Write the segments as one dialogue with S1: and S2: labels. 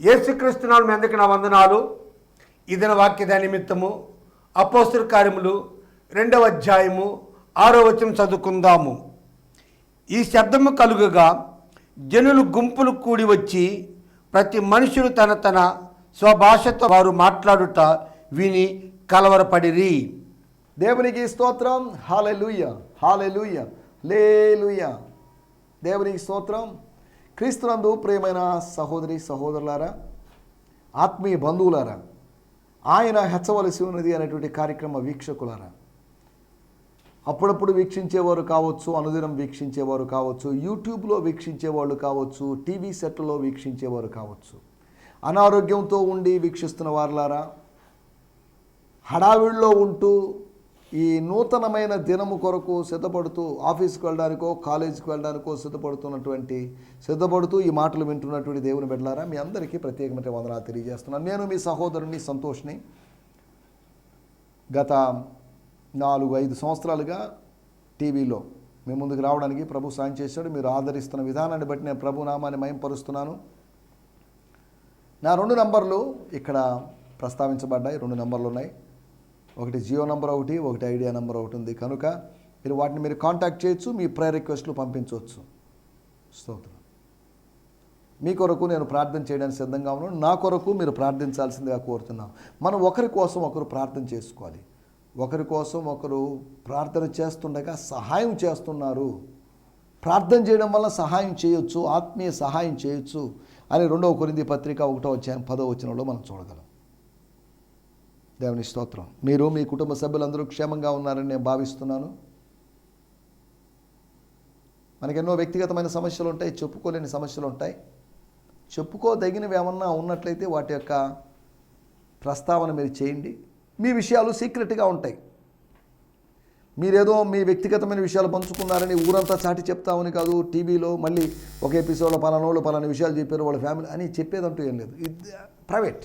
S1: యేసుక్రీస్తునాలు మీ అందరికీ నా వందనాలు. ఇదిన వాక్యద నిమిత్తము అపోస్తుల కార్యములు రెండవ అధ్యాయము ఆరో వచనం చదువుకుందాము. ఈ శబ్దము కలుగగా జనులు గుంపులు కూడి వచ్చి ప్రతి మనుషుడు తన తన స్వభాషతో వారు మాట్లాడుట విని కలవరపడిరి.
S2: దేవునికి స్తోత్రం. హాలెలుయ. హాలెలుయ. లేలుయ. దేవునికి స్తోత్రం. క్రీస్తునందు ప్రియమైన సహోదరి సహోదరులారా ఆత్మీయ బంధువులారా ఆయన హెచ్చవలసి ఉన్నది అనేటువంటి కార్యక్రమ వీక్షకులారా. అప్పుడప్పుడు వీక్షించేవారు కావచ్చు అనుదినం వీక్షించేవారు కావచ్చు యూట్యూబ్లో వీక్షించేవాళ్ళు కావచ్చు టీవీ సెట్లలో వీక్షించేవారు కావచ్చు. అనారోగ్యంతో ఉండి వీక్షిస్తున్న వారులారా హడావిడిలో ఉంటూ ఈ నూతనమైన దినము కొరకు సిద్ధపడుతూ ఆఫీస్కి వెళ్ళడానికో కాలేజీకి వెళ్ళడానికో సిద్ధపడుతున్నటువంటి సిద్ధపడుతూ ఈ మాటలు వింటున్నటువంటి దేవుని బిడ్డలారా మీ అందరికీ ప్రత్యేకమైన వందనాలు తెలియజేస్తున్నాను. నేను మీ సహోదరుని సంతోష్ని గత నాలుగు ఐదు సంవత్సరాలుగా టీవీలో మీ ముందుకు రావడానికి ప్రభు సాయం చేశాడు. మీరు ఆదరిస్తున్న విధానాన్ని బట్టి నేను ప్రభు నామాన్ని మయంపరుస్తున్నాను. నా రెండు నంబర్లు ఇక్కడ ప్రస్తావించబడ్డాయి. రెండు నంబర్లు ఉన్నాయి. ఒకటి జియో నంబర్ ఒకటి ఒకటి ఐడియా నంబర్ ఒకటి ఉంది. కనుక మీరు వాటిని మీరు కాంటాక్ట్ చేయొచ్చు మీ ప్రేయర్ రిక్వెస్ట్లు పంపించవచ్చు. స్తోత్రం. మీ కొరకు నేను ప్రార్థన చేయడానికి సిద్ధంగా ఉన్నాను. నా కొరకు మీరు ప్రార్థించాల్సిందిగా కోరుతున్నాను. మనం ఒకరి కోసం ఒకరు ప్రార్థన చేసుకోవాలి. ఒకరి కోసం ఒకరు ప్రార్థన చేస్తుండగా సహాయం చేస్తున్నారు. ప్రార్థన చేయడం వల్ల సహాయం చేయొచ్చు ఆత్మీయ సహాయం చేయొచ్చు అని రెండవ కొరింది పత్రిక ఒకటో వచ్చాయం పదో వచ్చినలో మనం చూడగలం. దేవుని స్తోత్రం. మీరు మీ కుటుంబ సభ్యులందరూ క్షేమంగా ఉన్నారని నేను భావిస్తున్నాను. మనకి ఎన్నో వ్యక్తిగతమైన సమస్యలు ఉంటాయి చెప్పుకోలేని సమస్యలు ఉంటాయి. చెప్పుకోదగినవి ఏమన్నా ఉన్నట్లయితే వాటి యొక్క ప్రస్తావన మీరు చేయండి. మీ విషయాలు సీక్రెట్గా ఉంటాయి. మీరేదో మీ వ్యక్తిగతమైన విషయాలు పంచుకున్నారని ఊరంతా చాటి చెప్తామని కాదు టీవీలో మళ్ళీ ఒక ఎపిసోడ్లో పలానోళ్ళు పలానా విషయాలు చెప్పారు వాళ్ళ ఫ్యామిలీ అని చెప్పేదంటూ ఏం లేదు. ఇది ప్రైవేట్.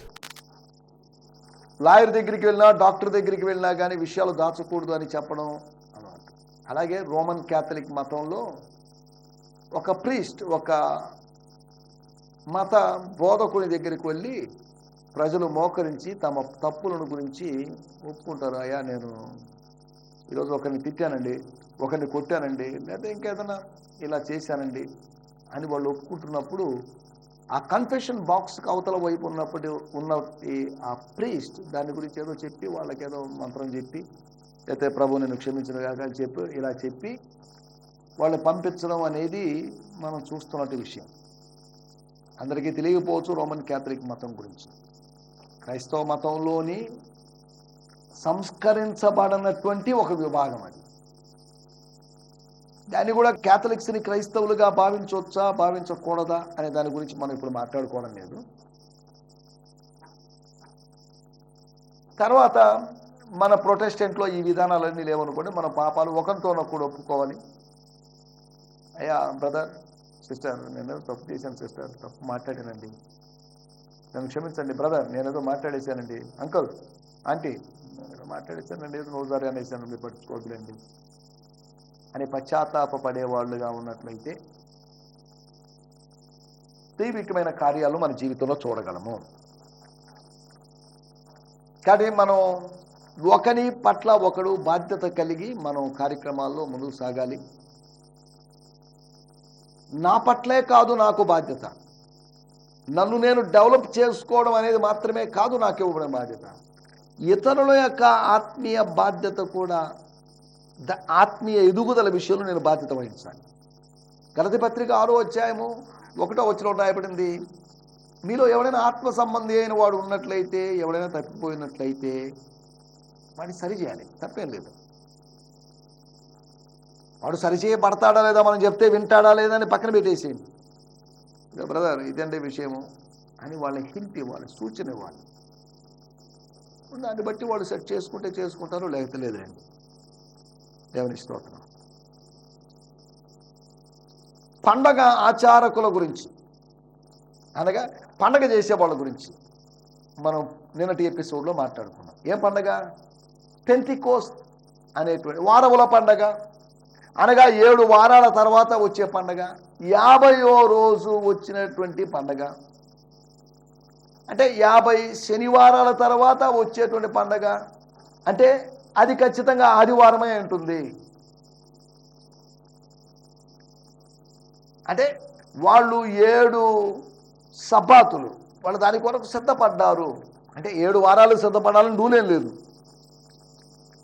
S2: లాయర్ దగ్గరికి వెళ్ళినా డాక్టర్ దగ్గరికి వెళ్ళినా కానీ విషయాలు దాచకూడదు అని చెప్పడం అన్నమాట అలాగే రోమన్ క్యాథలిక్ మతంలో ఒక ప్రీస్ట్ ఒక మత బోధకుని దగ్గరికి వెళ్ళి ప్రజలు మోకరించి తమ తప్పులను గురించి ఒప్పుకుంటారు అయ్యా నేను ఈరోజు ఒకరిని తిట్టానండి ఒకరిని కొట్టానండి లేదా ఇంకేదైనా ఇలా చేశానండి అని వాళ్ళు ఒప్పుకుంటున్నప్పుడు ఆ కన్ఫెషన్ బాక్స్కి అవతల వైపు ఉన్నప్పటి ఉన్న ఈ ఆ ప్రీస్ట్ దాని గురించి ఏదో చెప్పి వాళ్ళకి ఏదో మంత్రం చెప్పి అయితే ప్రభు నేను క్షమించిన కాక అని చెప్పి ఇలా చెప్పి వాళ్ళు పంపించడం అనేది మనం చూస్తున్నట్టు విషయం. అందరికీ తెలియకపోవచ్చు రోమన్ క్యాథలిక్ మతం గురించి. క్రైస్తవ మతంలోని సంస్కరించబడినటువంటి ఒక విభాగం అది. దాన్ని కూడా క్యాథలిక్స్ని క్రైస్తవులుగా భావించవచ్చా భావించకూడదా అనే దాని గురించి మనం ఇప్పుడు మాట్లాడుకోవడం లేదు. తర్వాత మన ప్రొటెస్టెంట్లో ఈ విధానాలన్నీ లేవనుకోండి మన పాపాలు ఒకరితోనొక్కడు కూడా ఒప్పుకోవాలి. అయ్యా బ్రదర్ సిస్టర్ నేను తప్పు చేశాను సిస్టర్ తప్పు మాట్లాడానండి. నన్ను క్షమించండి బ్రదర్ నేనేదో మాట్లాడేశానండి. అంకల్ ఆంటీ నేను మాట్లాడేశానండి ఏదో నోజారి అనేసాను మీరు పట్టించుకోవద్దులేండి. అని పశ్చాత్తాపడేవాళ్ళుగా ఉన్నట్లయితే దైవికమైన కార్యాలు మన జీవితంలో చూడగలము. కానీ మనం ఒకని పట్ల ఒకడు బాధ్యత కలిగి మనం కార్యక్రమాల్లో ముందుకు సాగాలి. నా పట్లే కాదు నాకు బాధ్యత. నన్ను నేను డెవలప్ చేసుకోవడం అనేది మాత్రమే కాదు నాకు ఇవ్వడం బాధ్యత. ఇతరుల యొక్క ఆత్మీయ బాధ్యత కూడా ఆత్మీయ ఎదుగుదల విషయంలో నేను బాధ్యత వహించాలి. గలతి పత్రిక ఆరో అధ్యాయము ఒకటో వచ్చిన రాయబడింది మీలో ఎవడైనా ఆత్మ సంబంధి అయిన వాడు ఉన్నట్లయితే ఎవడైనా తప్పిపోయినట్లయితే వాడిని సరిచేయాలి తప్పేం లేదు. వాడు సరిచేయబడతాడా లేదా మనం చెప్తే వింటాడా లేదా అని పక్కన పెట్టేసేయండి. ఇక బ్రదర్ ఇదండి విషయము. అని వాళ్ళ హింట్ ఇవ్వాలి సూచన ఇవ్వాలి. దాన్ని బట్టి వాళ్ళు సెట్ చేసుకుంటే చేసుకుంటారు లేకపోతే లేదండి. దేవుని స్తోత్రం పండగ ఆచారకుల గురించి అనగా పండగ చేసే వాళ్ళ గురించి మనం నిన్నటి ఎపిసోడ్లో మాట్లాడుకున్నాం. ఏం పండగ? పెంతికోస్ అనేటువంటి వారముల పండగ అనగా ఏడు వారాల తర్వాత వచ్చే పండగ యాభయో రోజు వచ్చినటువంటి పండగ. అంటే యాభై శనివారాల తర్వాత వచ్చేటువంటి పండగ. అంటే అది ఖచ్చితంగా ఆదివారమే ఉంటుంది అంటే వాళ్ళు ఏడు సబ్బాతులు వాళ్ళు దాని కొరకు సిద్ధపడ్డారు. అంటే ఏడు వారాలు సిద్ధపడాలని రూలేం లేదు.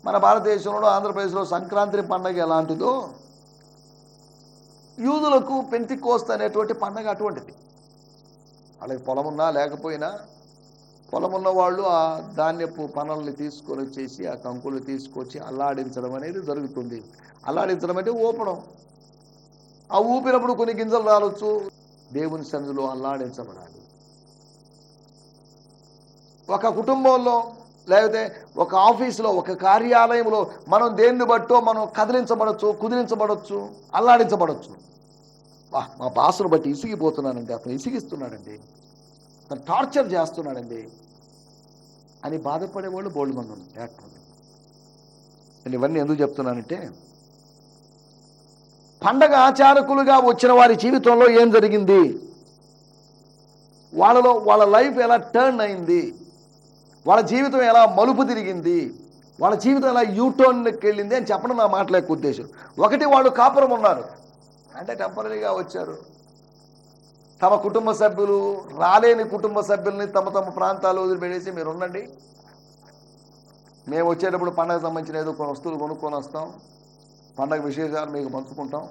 S2: మన భారతదేశంలో ఆంధ్రప్రదేశ్లో సంక్రాంతి పండగ ఎలాంటిదో యూదులకు పెంతికోస్త అనేటువంటి పండగ అటువంటిది. వాళ్ళకి పొలం ఉన్నా లేకపోయినా పొలం ఉన్న వాళ్ళు ఆ ధాన్యపు పనుల్ని తీసుకొని వచ్చేసి ఆ కంకులు తీసుకొచ్చి అల్లాడించడం అనేది జరుగుతుంది. అల్లాడించడం అంటే ఊపడం. ఆ ఊపినప్పుడు కొన్ని గింజలు రావచ్చు దేవుని సన్నిధిలో అల్లాడించబడాలి. ఒక కుటుంబంలో లేకపోతే ఒక ఆఫీసులో ఒక కార్యాలయంలో మనం దేన్ని బట్టో మనం కదిలించబడచ్చు కుదిరించబడచ్చు అల్లాడించబడచ్చు. మా బాసును బట్టి ఇసిగిపోతున్నానండి. అతను ఇసిగిస్తున్నాడండి. తను టార్చర్ చేస్తున్నాడండి అని బాధపడేవాళ్ళు బోల్డ్ మంది ఉన్నారు. నేను ఇవన్నీ ఎందుకు చెప్తున్నానంటే పండగ ఆచారకులుగా వచ్చిన వారి జీవితంలో ఏం జరిగింది? వాళ్ళలో వాళ్ళ లైఫ్ ఎలా టర్న్ అయింది? వాళ్ళ జీవితం ఎలా మలుపు తిరిగింది? వాళ్ళ జీవితం ఎలా యూటర్న్కి వెళ్ళింది అని చెప్పడం నా మాటల యొక్క ఉద్దేశం. ఒకటి వాళ్ళు కాపురం ఉన్నారు. అంటే టెంపరీగా వచ్చారు. తమ కుటుంబ సభ్యులు రాలేని కుటుంబ సభ్యుల్ని తమ తమ ప్రాంతాలు వదిలిపెట్టేసి మీరు ఉండండి. మేము వచ్చేటప్పుడు పండగ సంబంధించిన ఏదో కొన్ని వస్తువులు కొనుక్కొని వస్తాం. పండగ విశేషాలు మీకు పంచుకుంటాం.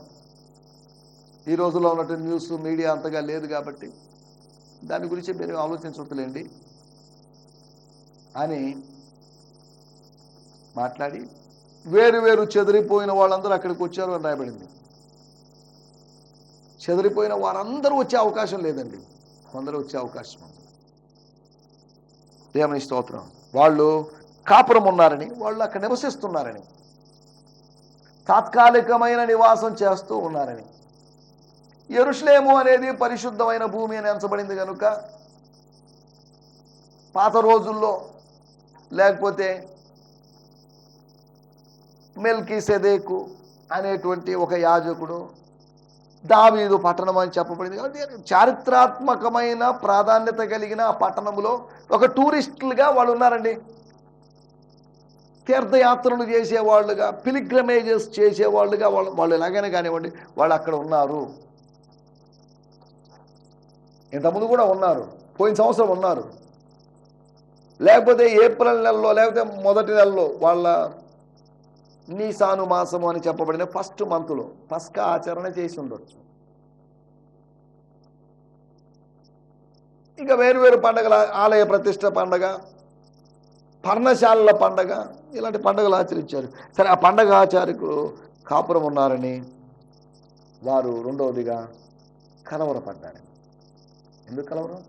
S2: ఈ రోజుల్లో ఉన్నట్టు న్యూస్ మీడియా అంతగా లేదు కాబట్టి దాని గురించి మీరు ఆలోచించట్లేండి అని మాట్లాడి వేరు వేరు చెదిరిపోయిన వాళ్ళందరూ అక్కడికి వచ్చారు అని రాయబడింది. చెదిరిపోయిన వారందరూ వచ్చే అవకాశం లేదండి. కొందరు వచ్చే అవకాశం ఉంది. దేవుని స్తోత్రం. వాళ్ళు కాపురం ఉన్నారని వాళ్ళు అక్కడ నివసిస్తున్నారని తాత్కాలికమైన నివాసం చేస్తూ ఉన్నారని. ఎరుషులేము అనేది పరిశుద్ధమైన భూమి అని ఎంచబడింది కనుక పాత రోజుల్లో లేకపోతే మెల్కీ సెదేకు అనేటువంటి ఒక యాజకుడు దావీదు పట్టణం అని చెప్పబడింది. కాబట్టి చారిత్రాత్మకమైన ప్రాధాన్యత కలిగిన ఆ పట్టణంలో ఒక టూరిస్టులుగా వాళ్ళు ఉన్నారండి. తీర్థయాత్రలు చేసేవాళ్ళుగా పిలిగ్రమేజెస్ చేసేవాళ్ళుగా వాళ్ళు వాళ్ళు ఎలాగైనా కానివ్వండి వాళ్ళు అక్కడ ఉన్నారు. ఇంతకుముందు కూడా ఉన్నారు పోయిన సంవత్సరం ఉన్నారు. లేకపోతే ఏప్రిల్ నెలలో లేకపోతే మొదటి నెలలో వాళ్ళ నీసాను మాసము అని చెప్పబడిన ఫస్ట్ మంత్లో పస్కా ఆచరణ చేసి ఉండొచ్చు. ఇంకా వేరు వేరు పండగల ఆలయ ప్రతిష్ట పండగ పర్ణశాలల పండగ ఇలాంటి పండుగలు ఆచరించారు. సరే ఆ పండగ ఆచారికులు కాపురం ఉన్నారని వారు రెండవదిగా కలవరపడ్డారు ఎందుకు కలవరం?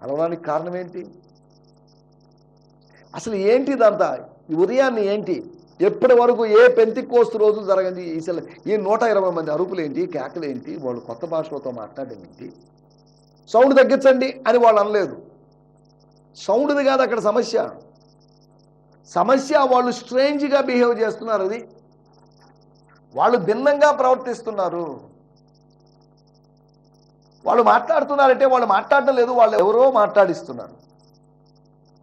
S2: కలవరానికి కారణం ఏంటి? అసలు ఏంటి ఇదంతా? ఈ ఉదయాన్ని ఏంటి? ఎప్పటి వరకు ఏ పెంతి కోస్తు రోజు జరగంది? అసలు ఈ నూట ఇరవై మంది అరుపులు ఏంటి కేకలు ఏంటి వాళ్ళు కొత్త భాషలతో మాట్లాడడం ఏంటి? సౌండ్ తగ్గించండి అని వాళ్ళు అనలేదు. సౌండ్ది కాదు అక్కడ సమస్య. సమస్య వాళ్ళు స్ట్రేంజ్గా బిహేవ్ చేస్తున్నారు అది. వాళ్ళు భిన్నంగా ప్రవర్తిస్తున్నారు. వాళ్ళు మాట్లాడుతున్నారంటే వాళ్ళు మాట్లాడటం లేదు వాళ్ళు ఎవరో మాట్లాడిస్తున్నారు.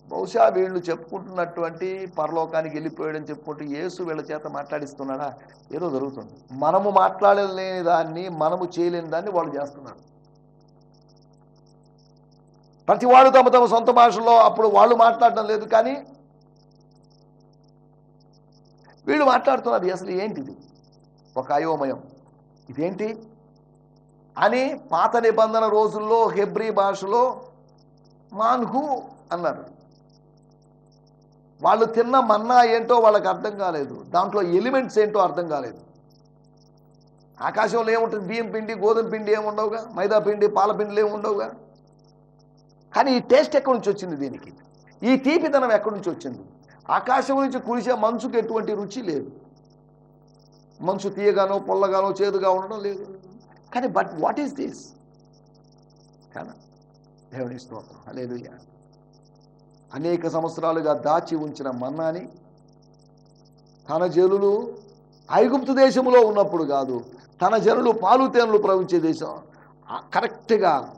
S2: బహుశా వీళ్ళు చెప్పుకుంటున్నటువంటి పరలోకానికి వెళ్ళిపోయాడని చెప్పుకుంటూ యేసు వీళ్ళ చేత మాట్లాడిస్తున్నాడా? ఏదో జరుగుతుంది. మనము మాట్లాడలేని దాన్ని మనము చేయలేని దాన్ని వాళ్ళు చేస్తున్నారు. ప్రతి వాడు తమ తమ సొంత భాషలో అప్పుడు వాళ్ళు మాట్లాడడం లేదు కానీ వీళ్ళు మాట్లాడుతున్నారు. అసలు ఏంటిది? ఒక అయోమయం. ఇదేంటి? అని పాత నిబంధన రోజుల్లో హెబ్రీ భాషలో మాన్హు అన్నారు. వాళ్ళు తిన్న మన్నా ఏంటో వాళ్ళకి అర్థం కాలేదు. దాంట్లో ఎలిమెంట్స్ ఏంటో అర్థం కాలేదు. ఆకాశంలో ఏముంటుంది? బియ్యం పిండి గోధుమ పిండి ఏముండవుగా? మైదా పిండి పాల పిండిలు ఏముండవుగా? కానీ ఈ టేస్ట్ ఎక్కడి నుంచి వచ్చింది దీనికి? ఈ తీపితనం ఎక్కడి నుంచి వచ్చింది? ఆకాశం నుంచి కురిసే మంచుకు ఎటువంటి రుచి లేదు. మంచు తీయగానో పొల్లగానో చేదుగా ఉండడం లేదు. కానీ బట్ వాట్ ఈస్ దిస్ కానీ దేవుని స్తోత్రం. హల్లెలూయా అనేక సంవత్సరాలుగా దాచి ఉంచిన మన్నాని తన జనులు ఐగుప్తు దేశంలో ఉన్నప్పుడు కాదు తన జనులు పాలు తేనెలు ప్రవహించే దేశం. ఆ కరెక్ట్గా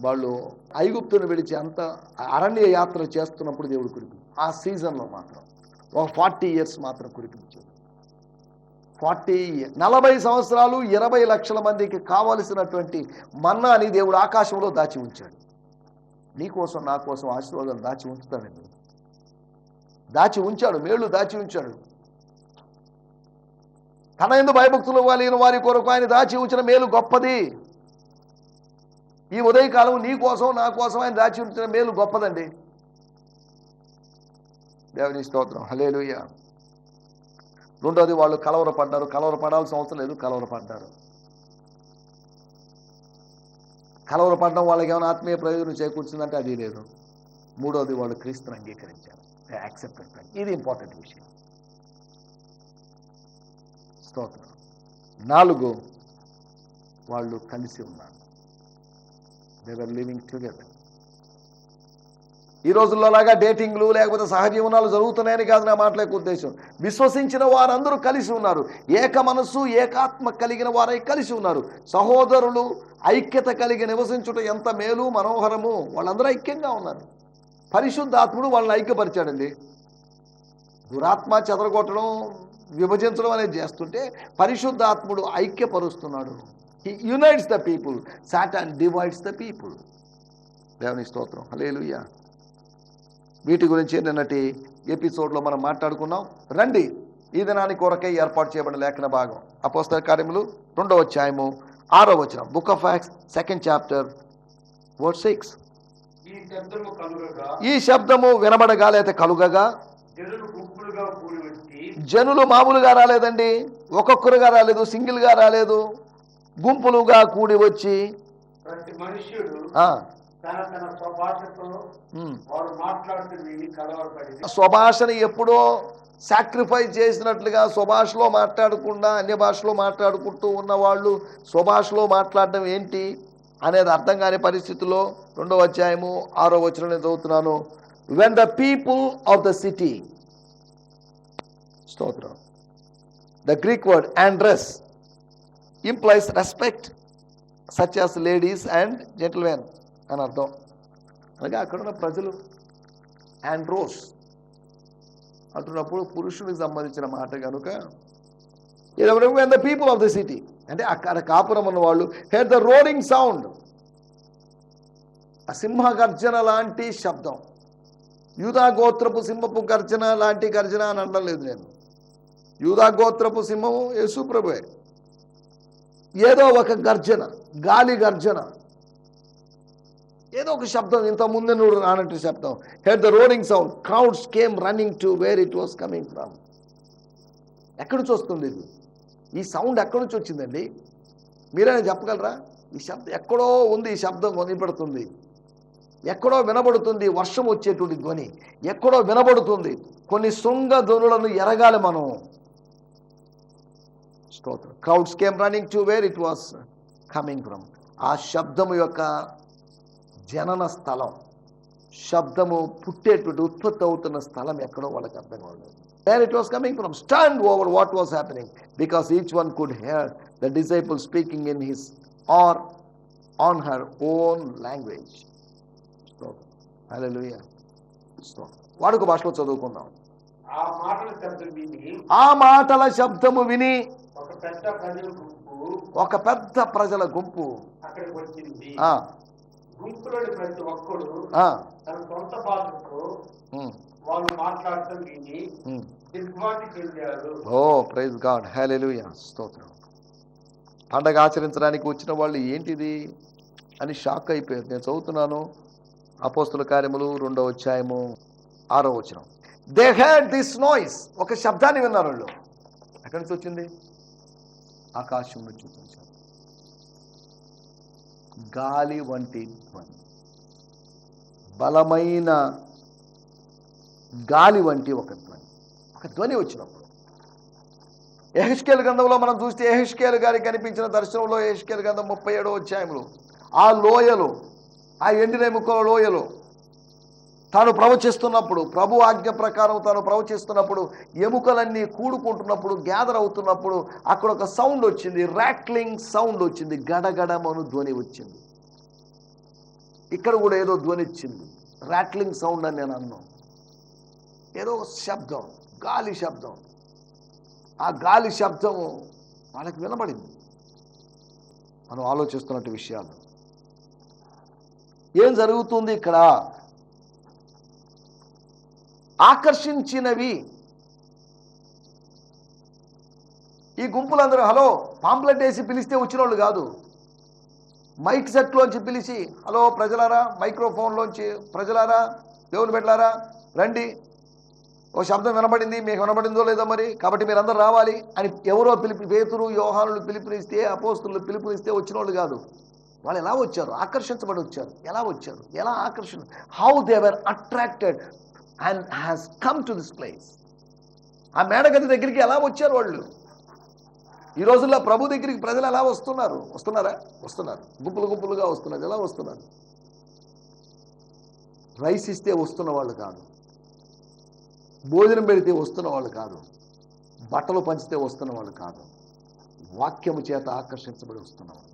S2: వాళ్ళు ఐగుప్తును విడిచి అంత అరణ్య యాత్ర చేస్తున్నప్పుడు దేవుడు కురిపి ఆ సీజన్లో మాత్రం ఒక ఫార్టీ ఇయర్స్ మాత్రం కురిపించాడు. ఫార్టీ నలభై సంవత్సరాలు ఇరవై లక్షల మందికి కావలసినటువంటి మన్నాని దేవుడు ఆకాశంలో దాచి ఉంచాడు. నీకోసం నా కోసం ఆశీర్వాదాలు దాచి ఉంచుతాడండి దాచి ఉంచాడు మేళ్ళు దాచి ఉంచాడు. తన ఎందు భయభక్తులు వాలిన వారి కొరకు ఆయన దాచి ఉంచిన మేలు గొప్పది. ఈ ఉదయకాలం నీ కోసం నా కోసం ఆయన దాచి ఉంచిన మేలు గొప్పదండి. దేవుని స్తోత్రం. హలేలుయ్య రెండోది వాళ్ళు కలవరపడ్డారు. కలవరపడాల్సిన అవసరం లేదు కలవరపడ్డారు. కలవరపడడం వాళ్ళకి ఏమైనా ఆత్మీయ ప్రయోజనం చేకూర్చిందంటే అది లేదు. మూడోది వాళ్ళు క్రీస్తుని అంగీకరించారు. యాక్సెప్టెడ్ ఇది ఇంపార్టెంట్ విషయం. స్తోత్రం. నాలుగు వాళ్ళు కలిసి ఉన్నారు. దేవర్ లివింగ్ టుగెదర్ ఈ రోజుల్లో లాగా డేటింగ్లు లేకపోతే సహజీవనాలు జరుగుతున్నాయని కాదు నా మాటలేక ఉద్దేశం. విశ్వసించిన వారందరూ కలిసి ఉన్నారు. ఏక మనస్సు ఏకాత్మ కలిగిన వారై కలిసి ఉన్నారు. సహోదరులు ఐక్యత కలిగి నివసించుట ఎంత మేలు మనోహరము వాళ్ళందరూ ఐక్యంగా ఉన్నారు. పరిశుద్ధాత్ముడు వాళ్ళని ఐక్యపరిచాడండి. దురాత్మ చెదరగొట్టడం విభజించడం అనేది చేస్తుంటే పరిశుద్ధాత్ముడు ఐక్యపరుస్తున్నాడు. Unites the people Satan and divides the people దేవుని స్తోత్రం. హలేలుయ్యా వీటి గురించి నిన్నటి ఎపిసోడ్లో మనం మాట్లాడుకున్నాం. రండి ఈ దినానికి కొరకై ఏర్పాటు చేయబడిన లేఖన భాగం. అపోస్తల కార్యములు రెండవ అధ్యాయము ఆరో వచనం. Book of Acts second chapter word six
S1: ఈ శబ్దము
S2: వినబడగా లేదా కలుగగా?
S1: జనులు
S2: మామూలుగా రాలేదండి. ఒక్కొక్కరుగా రాలేదు సింగిల్గా రాలేదు. గుంపులుగా కూడి వచ్చి
S1: తన తన స్వభాషతో
S2: ఉమ్,
S1: వారు మాట్లాడుతూ విని కలవరపడి
S2: స్వభాషని ఎప్పుడో సాక్రిఫైస్ చేసినట్లుగా స్వభాషలో మాట్లాడకుండా అన్య భాషలో మాట్లాడుకుంటూ ఉన్నవాళ్ళు స్వభాషలో మాట్లాడడం ఏంటి అనేది అర్థం కాని పరిస్థితిలో రెండవ అధ్యాయము ఆరో వచనం నేను చదువుతున్నాను. When the people of the city స్తోత్రం. The Greek word andres implies respect such as ladies and gentlemen అని అర్థం. అలాగే అక్కడున్న ప్రజలు ఆండ్రోస్ అంటున్నప్పుడు పురుషునికి సంబంధించిన మాట కనుక when the people of the city అంటే అక్కడ కాపురం ఉన్న వాళ్ళు హెడ్ ద రోడింగ్ సౌండ్ ఆ సింహ గర్జన లాంటి శబ్దం. యూదా గోత్రపు సింహపు గర్జన లాంటి గర్జన అని అనడం లేదు నేను. యూదా గోత్రపు సింహము యేసుప్రభు ఏదో ఒక గర్జన గాలి గర్జన. ఏదో ఒక శబ్దం ఇంత ముందే నువ్వు రానట్టు శబ్దం. Heard the roaring sound crowds came running to where it was coming from ఎక్కడి నుంచి వస్తుంది ఇది? ఈ సౌండ్ ఎక్కడి నుంచి వచ్చిందండి? మీరైనా చెప్పగలరా? ఈ శబ్దం ఎక్కడో ఉంది ఈ శబ్దం వినపడుతుంది. ఎక్కడో వినబడుతుంది వర్షం వచ్చేటువంటి ధ్వని. ఎక్కడో వినబడుతుంది. కొన్ని శృంగ ధ్వనులను ఎరగాలి మనం. స్తోత్రం. Crowds came running to where it was coming from ఆ శబ్దము యొక్క జనన స్థలం. శబ్దము పుట్టేటువంటి ఉత్పత్తి అవుతున్న స్థలం ఎక్కడో వాళ్ళకి అర్థం కాలేదు where it was coming from stand over what was happening because each one could hear the disciple speaking in his or on her own language hallelujah వాడుక భాషలో చదువుకుందాం.
S1: ఆ మాటల
S2: శబ్దము విని
S1: ఒక పెద్ద ప్రజల గుంపు గుంపులోని ప్రతి ఒక్కడు
S2: ఆ,
S1: తన సొంత భాషతో
S2: ఉమ్,
S1: వాళ్ళు మాట్లాడటం విని
S2: ఉమ్.
S1: నిర్వాటికి వెళ్ళారు
S2: ఓ ప్రైజ్ గాడ్. స్తోత్రం. పండగ ఆచరించడానికి వచ్చిన వాళ్ళు ఏంటిది అని షాక్ అయిపోయారు. నేను చదువుతున్నాను. అపోస్తుల కార్యములు రెండవ అధ్యాయము ఆరో వచనం. దే హ్యాడ్ దిస్ నాయిస్ ఒక శబ్దాన్ని విన్నారు వాళ్ళు. ఎక్కడి నుంచి వచ్చింది? ఆకాశం నుంచి వచ్చింది. గాలి వంటి ధ్వని బలమైన గాలి వంటి ఒక ధ్వని ఒక ధ్వని వచ్చినప్పుడు. ఎహెష్కేల్ గ్రంథంలో మనం చూస్తే ఎహెష్కేల్ గారికి కనిపించిన దర్శనంలో ఎహెష్కేల్ గ్రంథం ముప్పై ఏడో అధ్యాయంలో ఆ లోయలో ఆ ఎండిన ముక్కల లోయలో తాను ప్రవచిస్తున్నప్పుడు ప్రభు ఆజ్ఞ ప్రకారం తాను ప్రవచిస్తున్నప్పుడు ఎముకలన్నీ కూడుకుంటున్నప్పుడు గ్యాదర్ అవుతున్నప్పుడు అక్కడ ఒక సౌండ్ వచ్చింది ర్యాక్లింగ్ సౌండ్ వచ్చింది గడగడమను ధ్వని వచ్చింది. ఇక్కడ కూడా ఏదో ధ్వని ఇచ్చింది రాట్లింగ్ సౌండ్ అని నేను అన్నాను. ఏదో శబ్దం గాలి శబ్దం. ఆ గాలి శబ్దం వాళ్ళకి వినబడింది. మనం ఆలోచిస్తున్నట్టు విషయాలు. ఏం జరుగుతుంది ఇక్కడ? ఆకర్షించినవి. ఈ గుంపులందరూ హలో పాంప్లెట్ వేసి పిలిస్తే వచ్చిన వాళ్ళు కాదు. మైక్ సెట్లోంచి పిలిచి హలో ప్రజలారా మైక్రోఫోన్లోంచి ప్రజలారా దేవుని పెట్టలారా రండి. ఓ శబ్దం వినబడింది మీకు వినబడిందో లేదో మరి కాబట్టి మీరందరూ రావాలి అని ఎవరో పిలిపి పేతురు యోహానులు పిలుపునిస్తే అపోస్తులు పిలుపునిస్తే వచ్చిన వాళ్ళు కాదు. వాళ్ళు ఎలా వచ్చారు? ఆకర్షించబడి వచ్చారు. ఎలా వచ్చారు? ఎలా ఆకర్షణ how they were attracted and has come to this place ఆ మేడగది దగ్గరికి ఎలా వచ్చారు వాళ్ళు? ఈ రోజుల్లో ప్రభు దగ్గరికి ప్రజలు ఎలా వస్తున్నారు? వస్తున్నారా? వస్తున్నారు. గుంపులు గుంపులుగా వస్తున్నారు. ఎలా వస్తున్నారు? రైస్ ఇస్తే వస్తున్న వాళ్ళు కాదు. భోజనం పెడితే వస్తున్న వాళ్ళు కాదు. బట్టలు పంచితే వస్తున్న వాళ్ళు కాదు. వాక్యము చేత ఆకర్షించబడి వస్తున్న వాళ్ళు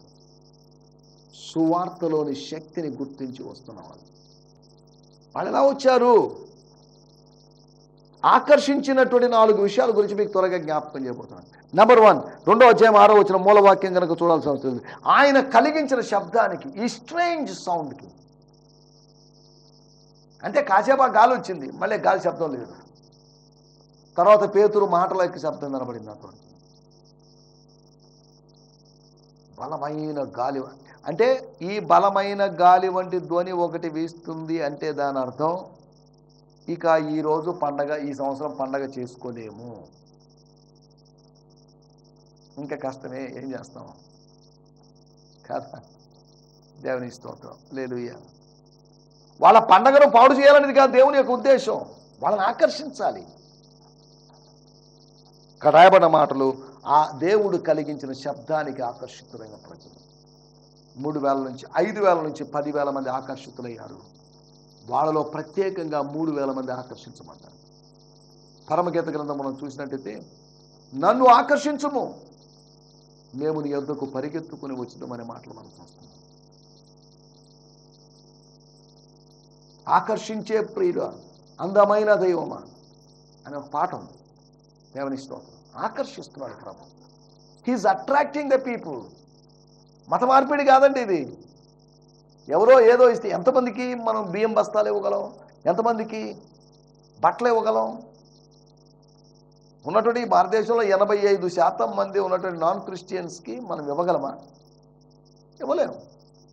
S2: సువార్తలోని శక్తిని గుర్తించి వస్తున్న వాళ్ళు. వాళ్ళు ఎలా వచ్చారు? ఆకర్షించినటువంటి నాలుగు విషయాల గురించి మీకు త్వరగా జ్ఞాపకం చేయబోతున్నాను. నెంబర్ వన్ రెండో అధ్యాయం ఆరో వచ్చిన మూలవాక్యం కనుక చూడాల్సిన అవసరం ఆయన కలిగించిన శబ్దానికి ఈ స్ట్రేంజ్ సౌండ్కి అంటే కాసేపా గాలి వచ్చింది మళ్ళీ గాలి శబ్దం లేదు. తర్వాత పేతురు మాటల యొక్క శబ్దం కనబడింది అతను బలమైన గాలి అంటే ఈ బలమైన గాలి వంటి ధ్వని ఒకటి వీస్తుంది అంటే దాని అర్థం ఇక ఈరోజు పండగ ఈ సంవత్సరం పండగ చేసుకోలేము. ఇంకా కష్టమే ఏం చేస్తాం? కదా దేవుని స్తోత్రం. లేదు వాళ్ళ పండగను పాడు చేయాలనేది కాదు దేవుని యొక్క ఉద్దేశం. వాళ్ళని ఆకర్షించాలి. కడాయబడిన రాయబడిన మాటలు ఆ దేవుడు కలిగించిన శబ్దానికి ఆకర్షితులైన ప్రజలు. మూడు వేల నుంచి ఐదు వేల నుంచి పదివేల మంది ఆకర్షితులయ్యారు. వాళ్ళలో ప్రత్యేకంగా మూడు వేల మంది ఆకర్షించమన్నారు పరమగీత గ్రంథం మనం చూసినట్టయితే నన్ను ఆకర్షించము. మేము నీ యొద్దకు పరిగెత్తుకుని వచ్చినామనే మాటలు మనం చూస్తున్నాం. ఆకర్షించే ప్రియుడు అందమైన దైవమా అనే ఒక పాఠం దేవుని స్తోత్రం. ఆకర్షిస్తున్నాడు ప్రభు. హీఈస్ అట్రాక్టింగ్ ద పీపుల్ మత మార్పిడి కాదండి ఇది. ఎవరో ఏదో ఇస్తే ఎంతమందికి మనం బియ్యం బస్తాలు ఇవ్వగలం? ఎంతమందికి బట్టలు ఇవ్వగలం? ఉన్నటువంటి భారతదేశంలో ఎనభై ఐదు శాతం మంది ఉన్నటువంటి నాన్ క్రిస్టియన్స్కి మనం ఇవ్వగలమా? ఇవ్వలేము.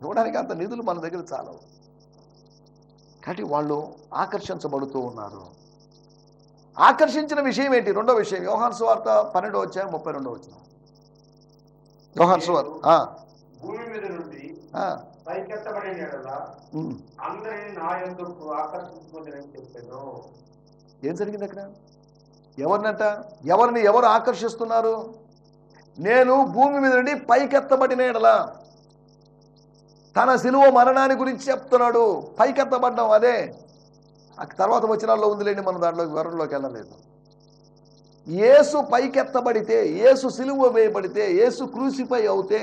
S2: ఇవ్వడానికి అంత నిధులు మన దగ్గర చాలవు. కాబట్టి వాళ్ళు ఆకర్షించబడుతూ ఉన్నారు. ఆకర్షించిన విషయం ఏంటి? రెండో విషయం. యోహాన్ స్వార్త పన్నెండో వచ్చారు ముప్పై రెండో వచ్చిన యోహాన్ స్వార్త
S1: భూమి మీద నుండి పైకెత్తబడిన యెడల
S2: ఉమ్.
S1: అందరినీ నా ఎందుకు ఆకర్షించుకుందని చెప్పాను.
S2: ఏం జరిగింది అక్కడ? ఎవరినంట? ఎవరిని ఎవరు ఆకర్షిస్తున్నారు? నేను భూమి మీద నుండి పైకెత్తబడిన ఎడలా తన సిలువ మరణాన్ని గురించి చెప్తున్నాడు. పైకెత్తబడ్డం అదే. ఆ తర్వాత వచనాల్లో ఉందిలేండి మనం దాంట్లో వివరంలోకి వెళ్ళలేదు. యేసు పైకెత్తబడితే యేసు సిలువ వేయబడితే యేసు క్రూసిఫై అవుతే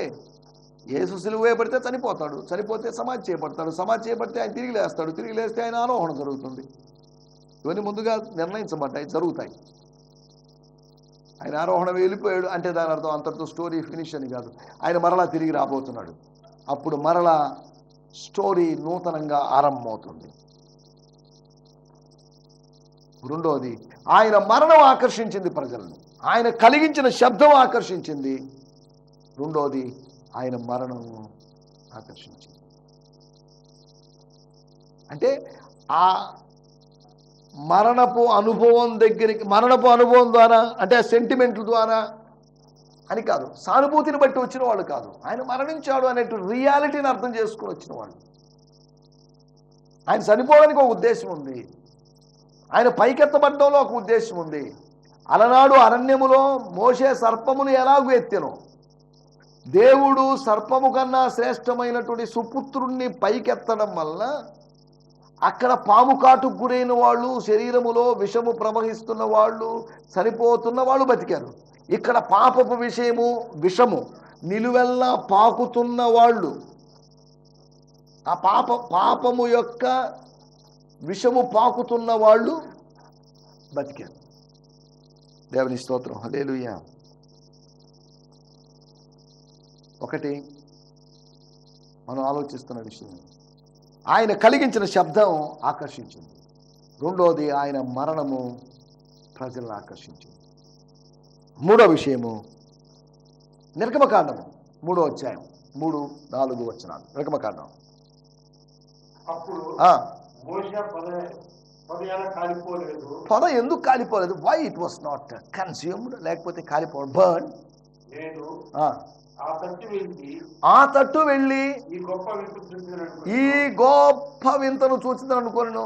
S2: యేసు సిలువ వేయబడితే చనిపోతాడు. చనిపోతే సమాధి చేయబడతాడు. సమాధి చేయబడితే ఆయన తిరిగి లేస్తాడు. తిరిగి లేస్తే ఆయన ఆరోహణ జరుగుతుంది. ఇవన్నీ ముందుగా నిర్ణయించబడ్డాయి జరుగుతాయి. ఆయన ఆరోహణ వెళ్ళిపోయాడు అంటే దాని అర్థం అంతటితో స్టోరీ ఫినిష్ అని కాదు. ఆయన మరలా తిరిగి రాబోతున్నాడు. అప్పుడు మరలా స్టోరీ నూతనంగా ఆరంభమవుతుంది. రెండోది ఆయన మరణం ఆకర్షించింది ప్రజలను. ఆయన కలిగించిన శబ్దం ఆకర్షించింది. రెండోది ఆయన మరణం ఆకర్షించింది. అంటే ఆ మరణపు అనుభవం దగ్గరికి మరణపు అనుభవం ద్వారా అంటే సెంటిమెంట్ల ద్వారా అని కాదు. సానుభూతిని బట్టి వచ్చిన వాళ్ళు కాదు. ఆయన మరణించాడు అనేటు రియాలిటీని అర్థం చేసుకుని వచ్చిన వాళ్ళు. ఆయన చనిపోవడానికి ఒక ఉద్దేశం ఉంది. ఆయన పైకెత్తబడ్డంలో ఒక ఉద్దేశం ఉంది. అలనాడు అరణ్యములో మోసే సర్పమును ఎలాగూ ఎత్తెను? దేవుడు సర్పము కన్నా శ్రేష్టమైనటువంటి సుపుత్రుణ్ణి పైకెత్తడం వల్ల అక్కడ పాము కాటుకు గురైన వాళ్ళు శరీరములో విషము ప్రవహిస్తున్న వాళ్ళు చనిపోతున్న వాళ్ళు బతికారు. ఇక్కడ పాపపు విషయము విషము నిలువెల్లా పాకుతున్న వాళ్ళు. ఆ పాప పాపము యొక్క విషము పాకుతున్న వాళ్ళు బతికారు. దేవుని స్తోత్రం. హల్లెలూయా. ఒకటి మనం ఆలోచిస్తున్న విషయం. ఆయన కలిగించిన శబ్దం ఆకర్షించింది. రెండోది ఆయన మరణము ప్రజలను ఆకర్షించింది. మూడో విషయము నిర్గమకాండము. మూడో అధ్యాయం. మూడు నాలుగు వచనాలు. నిర్గమకాండం
S1: పద
S2: ఎందుకు కాలిపోలేదు? Why it was not consumed లేకపోతే కాలిపోవడం బర్న్ ఆ
S1: తట్టు వెళ్ళి ఈ గొప్ప
S2: వింతను చూసిందని అనుకోను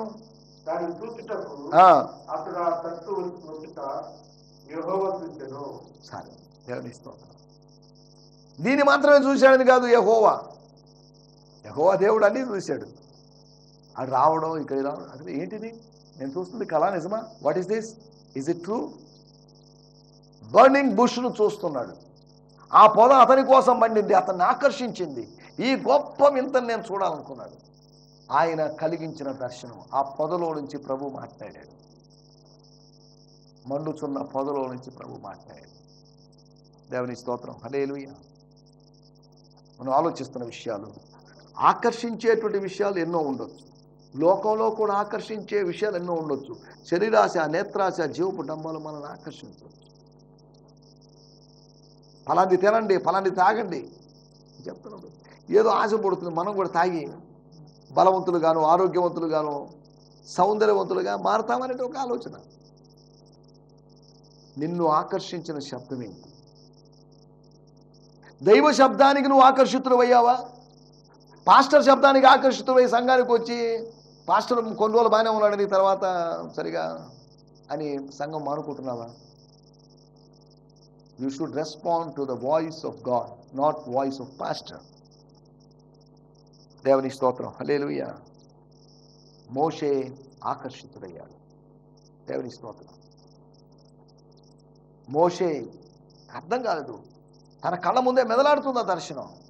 S2: సరే దేవుని దీన్ని మాత్రమే చూశాడని కాదు యహోవా. యహోవా దేవుడు అన్నీ చూశాడు. అది రావడం ఇక్కడ రావడం అసలు ఏంటిది? నేను చూస్తుంది కళ నిజమా? What is this is it true burning బుష్ను చూస్తున్నాడు. ఆ పొద అతని కోసం పండింది అతన్ని ఆకర్షించింది. ఈ గొప్ప వింతను నేను చూడాలనుకున్నాడు ఆయన కలిగించిన దర్శనం ఆ పొదలో నుంచి ప్రభు మాట్లాడాడు. మండుచున్న పొదలో నుంచి ప్రభు మాట్లాడాడు. దేవుని స్తోత్రం. హలేలుయ మనం ఆలోచిస్తున్న విషయాలు ఆకర్షించేటువంటి విషయాలు ఎన్నో ఉండొచ్చు. లోకంలో కూడా ఆకర్షించే విషయాలు ఎన్నో ఉండొచ్చు. శరీరాశ నేత్రాశ జీవపు డంబాలు మనల్ని ఆకర్షించవచ్చు. ఫలాంటి తినండి ఫలాంటి తాగండి చెప్తున్నాడు. ఏదో ఆశ పడుతుంది మనం కూడా తాగి బలవంతులుగాను ఆరోగ్యవంతులుగాను సౌందర్యవంతులుగా మారతామనేది ఒక ఆలోచన. నిన్ను ఆకర్షించిన శబ్దం ఏంటి? దైవ శబ్దానికి నువ్వు ఆకర్షితుడవయ్యావా పాస్టర్ శబ్దానికి ఆకర్షితుడై సంఘానికి వచ్చి పాస్టర్ కొన్ని రోజులు బాగానే ఉన్నాడని తర్వాత సరిగా అని సంఘం మానుకుంటున్నావా? You should respond to the voice of God, not voice of pastor. దేవుని స్తోత్రం. హలేలుయ మోషే ఆకర్షితుడయ్యాడు. దేవుని స్తోత్రం. మోషే అర్థం కాలేదు. తన కళ్ళ ముందే మెదలాడుతుంది ఆ దర్శనం.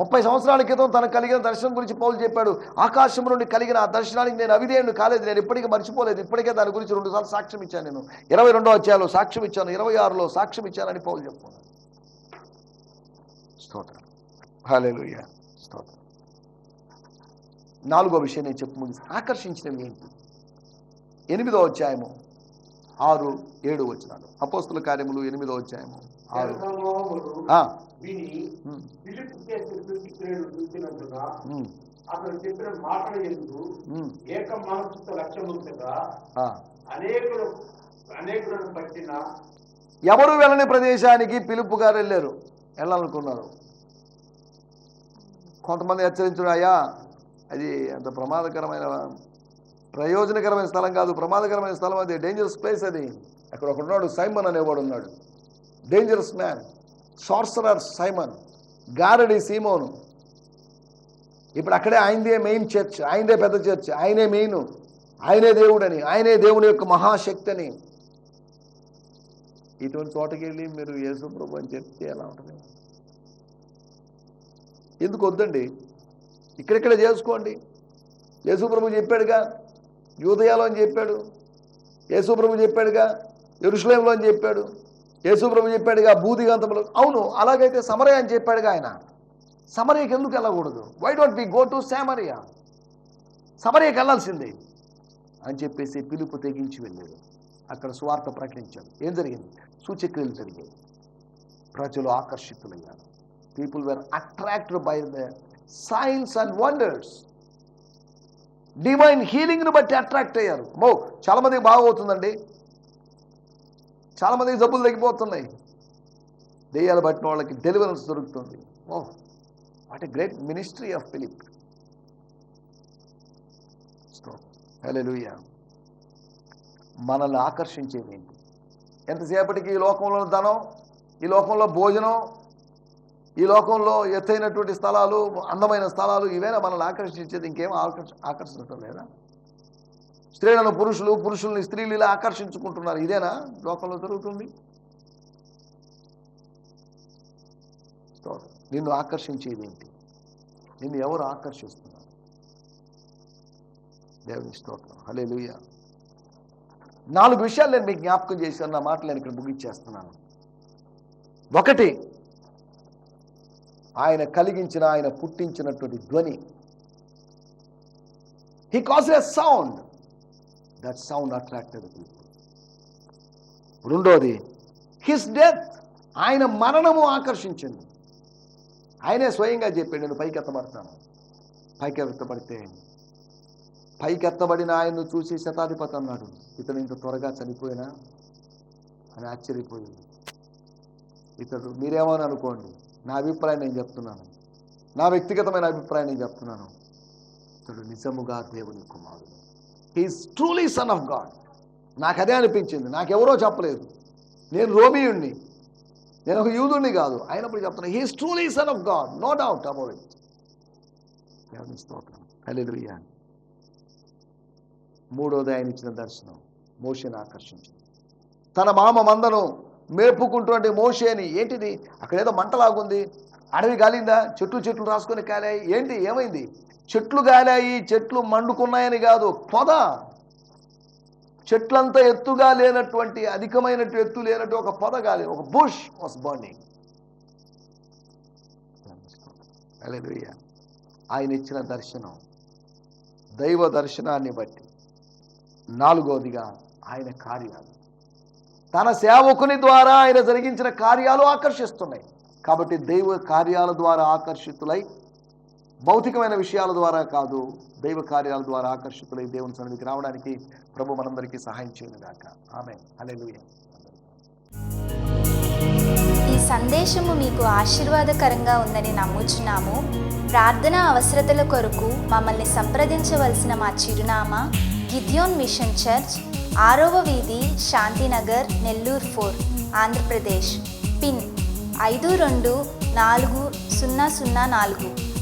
S2: ముప్పై సంవత్సరాల క్రితం తనకు కలిగిన దర్శనం గురించి పౌలు చెప్పాడు. ఆకాశం నుండి కలిగిన ఆ దర్శనానికి నేను అవిధేయుడు కాలేదు. నేను ఇప్పటికీ మర్చిపోలేదు. ఇప్పటికే దాని గురించి రెండు సార్లు సాక్ష్యం ఇచ్చాను నేను. ఇరవై రెండో అధ్యాయంలో సాక్ష్యం ఇచ్చాను. ఇరవై ఆరులో సాక్ష్యం ఇచ్చానని పౌలు చెప్పుకున్నాను స్తోత్రం. హాలేలుయ స్తోత్రం. నాలుగో విషయం నేను చెప్పు ముగిసి ఆకర్షించినవి ఏంటి? ఎనిమిదో అధ్యాయము ఆరు ఏడు వచ్చినాడు అపోస్తుల కార్యములు ఎనిమిదో అధ్యాయము.
S1: అతను చెప్పిన మాటల ఏక లక్ష్యం ఉంచగా. అనేకులు అనేకులను పట్టిన
S2: ఎవరు వెళ్ళని ప్రదేశానికి పిలుపు గారు వెళ్ళారు? వెళ్ళాలనుకున్నారు. కొంతమంది హెచ్చరించారు అయ్యా అది అంత ప్రమాదకరమైన ప్రయోజనకరమైన స్థలం కాదు ప్రమాదకరమైన స్థలం అది డేంజరస్ ప్లేస్ అది. అక్కడ ఒకడు ఉన్నాడు సైమన్ అనేవాడు ఉన్నాడు డేంజరస్ మ్యాన్ సార్సరర్ సైమన్ గారడి సీమోను. ఇప్పుడు అక్కడే ఆయనదే మెయిన్ చర్చ్ ఆయనదే పెద్ద చర్చ్ ఆయనే మెయిన్ ఆయనే దేవుడని ఆయనే దేవుని యొక్క మహాశక్తి అని ఇటువంటి చోటకి వెళ్ళి మీరు యేసుప్రభు అని చెప్తే ఎలా ఉంటుంది? ఎందుకు వద్దండి? ఇక్కడిక్కడ చేసుకోండి. యేసుప్రభు చెప్పాడుగా యూదయాలో అని చెప్పాడు. యేసుప్రభు చెప్పాడుగా ఎరుషులేంలో అని చెప్పాడు. యేసుప్రభు చెప్పాడుగా బూదిగంతములు అవును అలాగైతే సమరయ అని చెప్పాడుగా ఆయన. సమరయకి ఎందుకు వెళ్ళకూడదు? Why don't be go to Samaria సమరయకి వెళ్ళాల్సిందే అని చెప్పేసి పిలుపు తెగించి వెళ్ళాడు. అక్కడ సువార్త ప్రకటించాడు. ఏం జరిగింది? సూచక్రియలు జరిగాయి. ప్రజలు ఆకర్షితులయ్యారు. People were attracted by the signs and wonders divine హీలింగ్ని బట్టి అట్రాక్ట్ అయ్యారు. మో చాలా మందికి చాలా మందికి జబ్బులు తగ్గిపోతున్నాయి. దెయ్యాలు పట్టిన వాళ్ళకి డెలివరెన్స్ దొరుకుతుంది. ఓ what a great ministry of Philip hallelujah మనల్ని ఆకర్షించేది ఏంటి? ఎంతసేపటికి ఈ లోకంలో ధనం ఈ లోకంలో భోజనం ఈ లోకంలో ఎత్తైనటువంటి స్థలాలు అందమైన స్థలాలు ఇవేనా మనల్ని ఆకర్షించేది ఇంకేం ఆకర్ష ఆకర్షించడం లేదా? స్త్రీలను పురుషులు పురుషుల్ని స్త్రీలు ఇలా ఆకర్షించుకుంటున్నారు. ఇదేనా? లోకంలో జరుగుతుంది. నిన్ను ఆకర్షించేది ఏంటి? నిన్ను ఎవరు ఆకర్షిస్తున్నారు? దేవుని స్తోత్రం. హలే నాలుగు విషయాలు నేను మీకు జ్ఞాపకం చేశాను. నా మాటలు నేను ఇక్కడ ముగించేస్తున్నాను. ఒకటి ఆయన కలిగించిన ఆయన పుట్టించినటువంటి ధ్వని. He cause a sound that sound attracted people రెండోది హిస్ డెత్ ఆయన మరణము ఆకర్షించింది. ఆయనే స్వయంగా చెప్పాడు నేను పైకి ఎత్తబడతాను పైకి ఎత్తబడితే పైకి ఎత్తబడిన ఆయన్ను చూసి శతాధిపతి అన్నాడు. ఇతను ఇంత త్వరగా చనిపోయినా? అని ఆశ్చర్యపోయింది. ఇతడు మీరేమని అనుకోండి? నా అభిప్రాయం నేను చెప్తున్నాను. నా వ్యక్తిగతమైన అభిప్రాయం నేను చెప్తున్నాను. ఇతడు నిజముగా దేవుని కుమారుడు. He's truly son of God నాకు అదే అనిపించింది. నాకెవరో చెప్పలేదు. నేను రోమియుణ్ణి. నేను ఒక యూదుణ్ణి కాదు. అయినప్పుడు చెప్తున్నా he's truly son of God no doubt about it దేవుని స్తోత్రం. హల్లెలూయా మూడోది ఆయన ఇచ్చిన దర్శనం. మోషేని ఆకర్షించింది. తన మామ మందను మేపుకుంటున్నటువంటి మోషేని ఏంటిది? అక్కడేదో మంటలాగుంది. అడవి గాలిందా? చెట్లు చెట్లు రాసుకొని కాలే ఏంటి? ఏమైంది? చెట్లు గాలాయి చెట్లు మండుకున్నాయని కాదు పొద చెట్లంతా ఎత్తుగా లేనటువంటి అధికమైనట్టు ఎత్తు లేనట్టు ఒక పొద గాలి ఒక బుష్ వాస్ బర్నింగ్. ఆయన ఇచ్చిన దర్శనం దైవ దర్శనాన్ని బట్టి. నాలుగోదిగా ఆయన కార్యాలు. తన సేవకుని ద్వారా ఆయన జరిగించిన కార్యాలు ఆకర్షిస్తున్నాయి. కాబట్టి దైవ కార్యాల ద్వారా ఆకర్షితులై భౌతికమైన విషయాల ద్వారా కాదు దైవ కార్యాల ద్వారా ఆకర్షితులై దేవుని సన్నిధికి రావడానికి ప్రభు మనందరికీ సహాయం చేయనుగాక. ఆమె అలెలుయ
S3: ఈ సందేశము మీకు ఆశీర్వాదకరంగా ఉందని నమ్ముచున్నాము. ప్రార్థన అవసరతల కొరకు మమ్మల్ని సంప్రదించవలసిన మా చిరునామా గిద్యోన్ మిషన్ చర్చ్ ఆరవ వీధి శాంతినగర్ నెల్లూరు ఫోర్ ఆంధ్రప్రదేశ్. పిన్ ఐదు రెండు నాలుగు సున్నా సున్నా నాలుగు.